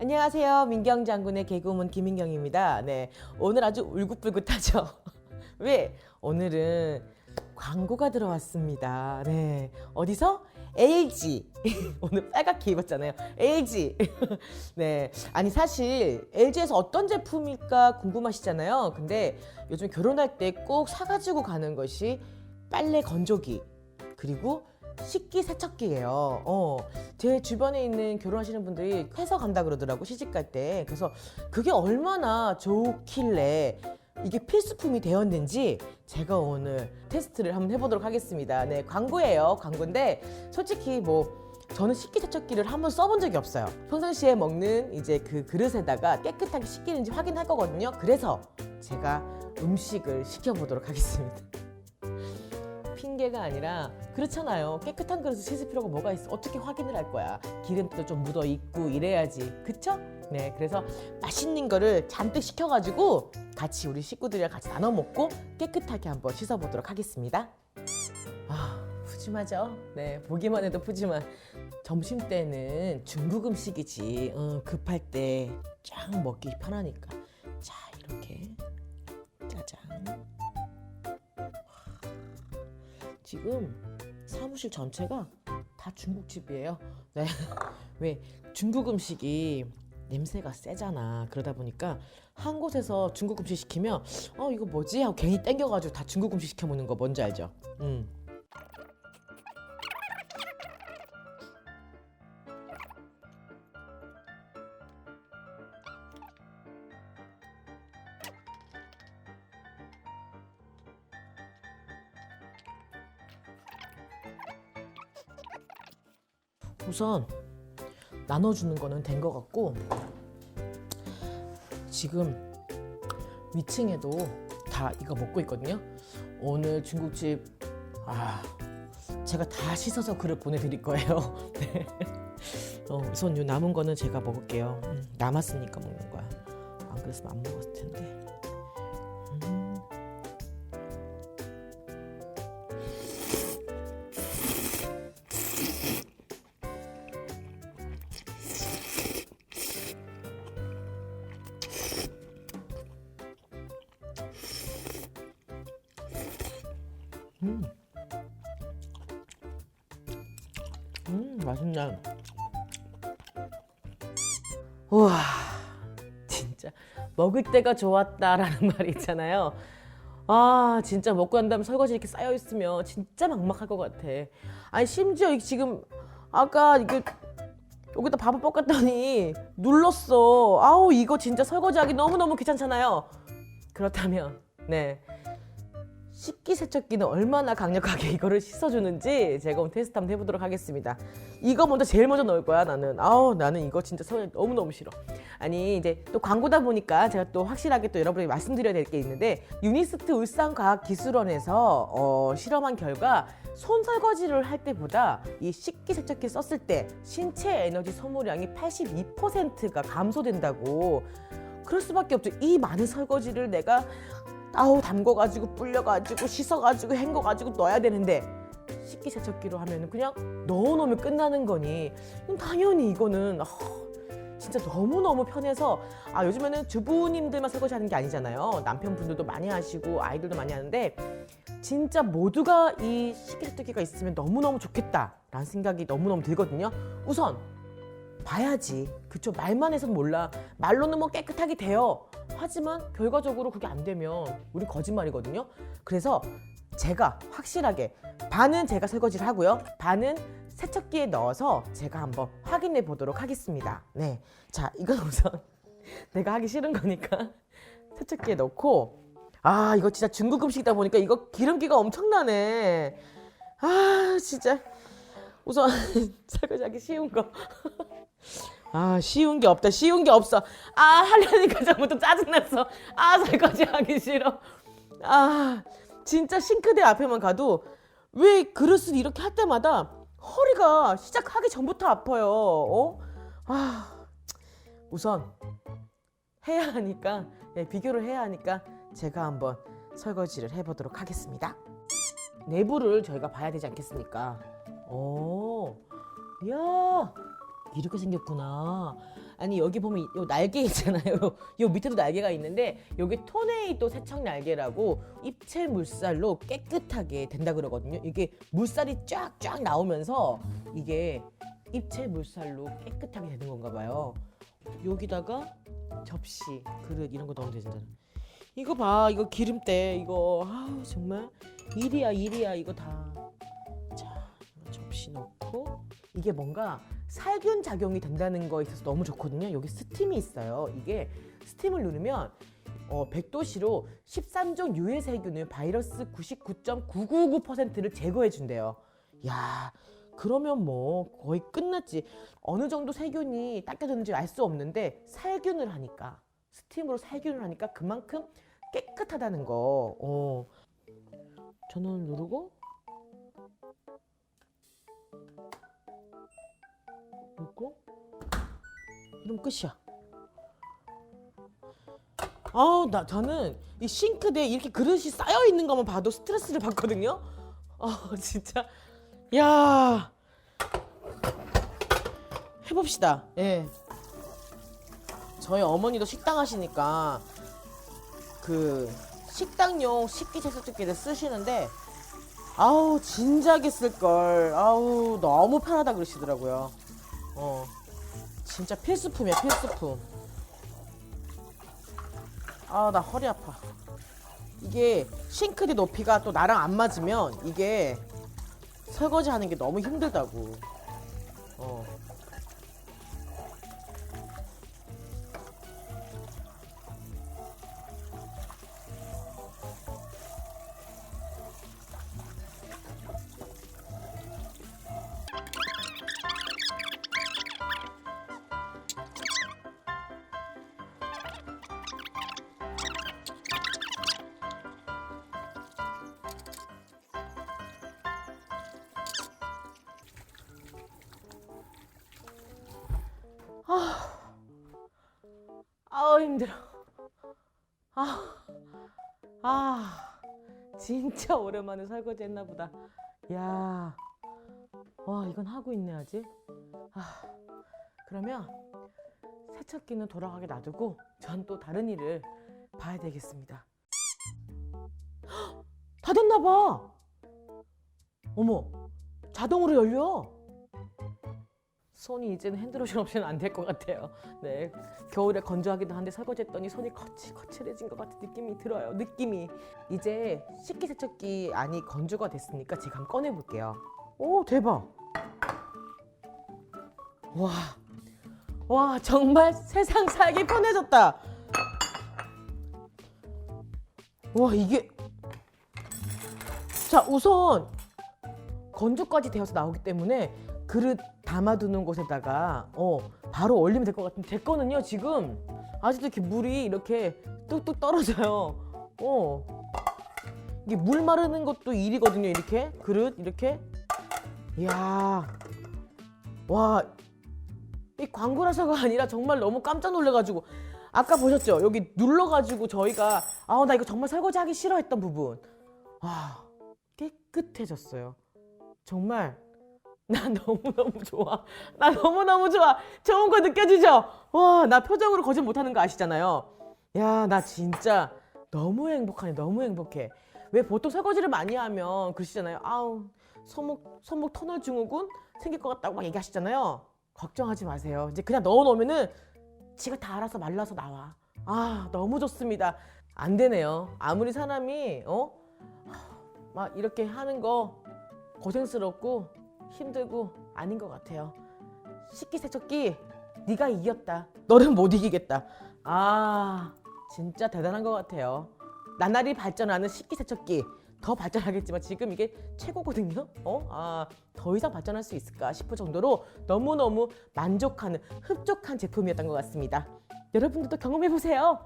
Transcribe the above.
안녕하세요. 민경 장군의 개그우먼 김민경입니다. 네. 오늘 아주 울긋불긋하죠. 왜? 오늘은 광고가 들어왔습니다. 네. 어디서? LG. 오늘 빨갛게 입었잖아요. LG. 네. 아니, 사실 LG에서 어떤 제품일까 궁금하시잖아요. 근데 요즘 결혼할 때 꼭 사가지고 가는 것이 빨래 건조기. 그리고 식기 세척기예요. 어, 제 주변에 있는 결혼하시는 분들이 해서 간다 그러더라고 시집 갈 때. 그래서 그게 얼마나 좋길래 이게 필수품이 되었는지 제가 오늘 테스트를 한번 해보도록 하겠습니다. 네, 광고예요. 광고인데 솔직히 뭐 저는 식기세척기를 한번 써본 적이 없어요. 평상시에 먹는 이제 그 그릇에다가 깨끗하게 씻기는지 확인할 거거든요. 그래서 제가 음식을 시켜보도록 하겠습니다. 핑계가 아니라 그렇잖아요. 깨끗한 그릇을 씻을 필요가 뭐가 있어? 어떻게 확인을 할 거야? 기름도 좀 묻어 있고 이래야지. 그쵸? 네, 그래서 맛있는 거를 잔뜩 시켜가지고 같이 우리 식구들이랑 같이 나눠 먹고 깨끗하게 한번 씻어보도록 하겠습니다. 아, 푸짐하죠? 네, 보기만 해도 푸짐한. 점심 때는 중국 음식이지. 어, 급할 때 쫙 먹기 편하니까. 자, 이렇게 짜잔. 지금 사무실 전체가 다 중국집이에요. 네. 왜 중국 음식이 냄새가 세잖아. 그러다 보니까 한 곳에서 중국 음식 시키면 어 이거 뭐지 하고 괜히 땡겨가지고 다 중국 음식 시켜 먹는 거 뭔지 알죠? 음. 우선 나눠주는 거는 된 것 같고 지금 위층에도 다 이거 먹고 있거든요. 오늘 중국집 아 제가 다 씻어서 그릇 보내드릴 거예요. 네. 어, 우선 요 남은 거는 제가 먹을게요. 음, 남았으니까 먹는 거야. 안 그랬으면 안 먹었을 텐데. 음. 음. 맛있네. 우와, 진짜 먹을 때가 좋았다라는 말이 있잖아요. 아, 진짜 먹고 난 다음에 설거지 이렇게 쌓여 있으면 진짜 막막할 것 같아. 아니 심지어 이 지금 아까 이게 여기다 밥을 볶았더니 눌렀어. 아우 이거 진짜 설거지하기 너무 너무 귀찮잖아요. 그렇다면 네 식기 세척기는 얼마나 강력하게 이거를 씻어주는지 제가 오늘 테스트 한번 해보도록 하겠습니다. 이거 먼저 제일 먼저 넣을 거야 나는. 아우 나는 이거 진짜 너무 너무 싫어. 아니 이제 또 광고다 보니까 제가 또 확실하게 또 여러분에게 말씀드려야 될 게 있는데 유니스트 울산과학기술원에서 어, 실험한 결과 손 설거지를 할 때보다 이 식기 세척기 썼을 때 신체 에너지 소모량이 82%가 감소된다고. 그럴 수밖에 없죠. 이 많은 설거지를 내가 아우 담궈가지고 불려가지고 씻어가지고 헹궈가지고 넣어야 되는데 식기 세척기로 하면은 그냥 넣어놓으면 끝나는 거니 당연히 이거는 아, 진짜 너무너무 편해서 아 요즘에는 주부님들만 설거지하는 게 아니잖아요 남편분들도 많이 하시고 아이들도 많이 하는데 진짜 모두가 이 식기 세척기가 있으면 너무너무 좋겠다라는 생각이 너무너무 들거든요 우선 봐야지. 그쵸. 말만 해서는 몰라. 말로는 뭐 깨끗하게 돼요. 하지만 결과적으로 그게 안 되면 우리 거짓말이거든요. 그래서 제가 확실하게 반은 제가 설거지를 하고요. 반은 세척기에 넣어서 제가 한번 확인해 보도록 하겠습니다. 네. 자, 이건 우선 내가 하기 싫은 거니까 세척기에 넣고 아, 이거 진짜 중국 음식이다 보니까 이거 기름기가 엄청나네. 아, 진짜. 우선 설거지하기 쉬운 거. 아 쉬운 게 없다 쉬운 게 없어. 아 하려니까 전부터 짜증났어. 아 설거지 하기 싫어. 아 진짜 싱크대 앞에만 가도 왜 그릇을 이렇게 할 때마다 허리가 시작하기 전부터 아파요. 어? 아 우선 해야 하니까 예, 비교를 해야 하니까 제가 한번 설거지를 해보도록 하겠습니다. 내부를 저희가 봐야 되지 않겠습니까? 오, 이야 이렇게 생겼구나. 아니 여기 보면 이- 요 날개 있잖아요. 요 밑에도 날개가 있는데 여기 토네이도 세척 날개라고 입체 물살로 깨끗하게 된다 그러거든요. 이게 물살이 쫙쫙 나오면서 이게 입체 물살로 깨끗하게 되는 건가 봐요. 여기다가 접시, 그릇 이런 거 넣으면 되잖아. 이거 봐, 이거 기름때 이거 아우 정말 일이야 일이야 이거 다. 자, 접시 넣고 이게 뭔가 살균 작용이 된다는 거에 있어서 너무 좋거든요. 여기 스팀이 있어요. 이게 스팀을 누르면 어, 100도씨로 13종 유해 세균을 바이러스 99.999%를 제거해 준대요. 야, 그러면 뭐 거의 끝났지. 어느 정도 세균이 닦여졌는지 알 수 없는데 살균을 하니까 스팀으로 살균을 하니까 그만큼 깨끗하다는 거. 어. 전원을 누르고 놓고 이러면 끝이야. 아우 나 저는 이 싱크대에 이렇게 그릇이 쌓여 있는 것만 봐도 스트레스를 받거든요. 아 진짜 야 해 봅시다. 예. 저희 어머니도 식당 하시니까 그 식당용 식기 세척기를 쓰시는데 아우 진작에 쓸 걸. 아우 너무 편하다 그러시더라고요. 어 진짜 필수품이야 필수품. 아 나 허리 아파. 이게 싱크대 높이가 또 나랑 안 맞으면 이게 설거지 하는 게 너무 힘들다고. 힘들어. 아, 아, 진짜 오랜만에 설거지 했나 보다. 야, 와 이건 하고 있네 아직. 아, 그러면 세척기는 돌아가게 놔두고 전 또 다른 일을 봐야 되겠습니다. 헉, 다 됐나 봐. 어머, 자동으로 열려. 손이 이제는 핸드로션 없이는 안 될 것 같아요. 네, 겨울에 건조하기도 한데 설거지했더니 손이 거칠거칠해진 것 같은 느낌이 들어요. 느낌이 이제 식기세척기 안이 건조가 됐으니까 제가 한번 꺼내 볼게요. 오 대박! 와, 와 정말 세상 살기 편해졌다. 와 이게 자 우선 건조까지 되어서 나오기 때문에 그릇 담아두는 곳에다가 어 바로 얼리면 될 것 같은데 제 거는요 지금. 아직도 이렇게 물이 이렇게 뚝뚝 떨어져요. 어. 이게 물 마르는 것도 일이거든요 이렇게. 그릇 이렇게. 이야. 와 이 광고라서가 아니라 정말 너무 깜짝 놀래가지고. 아까 보셨죠? 여기 눌러가지고 저희가 아 나 이거 정말 설거지 하기 싫어했던 부분. 와 깨끗해졌어요. 정말 나 너무너무 좋아. 나 너무너무 좋아. 좋은 거 느껴지죠? 와, 나 표정으로 거짓 못하는 거 아시잖아요. 야, 나 진짜 너무 행복하네. 너무 행복해. 왜 보통 설거지를 많이 하면 그러시잖아요. 아우, 손목, 손목 터널 증후군 생길 것 같다고 막 얘기하시잖아요. 걱정하지 마세요. 이제 그냥 넣어 놓으면은 지가 다 알아서 말라서 나와. 아, 너무 좋습니다. 안 되네요. 아무리 사람이, 어? 막 이렇게 하는 거 고생스럽고 힘들고 아닌 것 같아요. 식기세척기 네가 이겼다. 너는 못 이기겠다. 아 진짜 대단한 것 같아요. 나날이 발전하는 식기세척기 더 발전하겠지만 지금 이게 최고거든요. 어? 아, 더 이상 발전할 수 있을까 싶을 정도로 너무너무 만족하는 흡족한 제품이었던 것 같습니다. 여러분들도 경험해 보세요.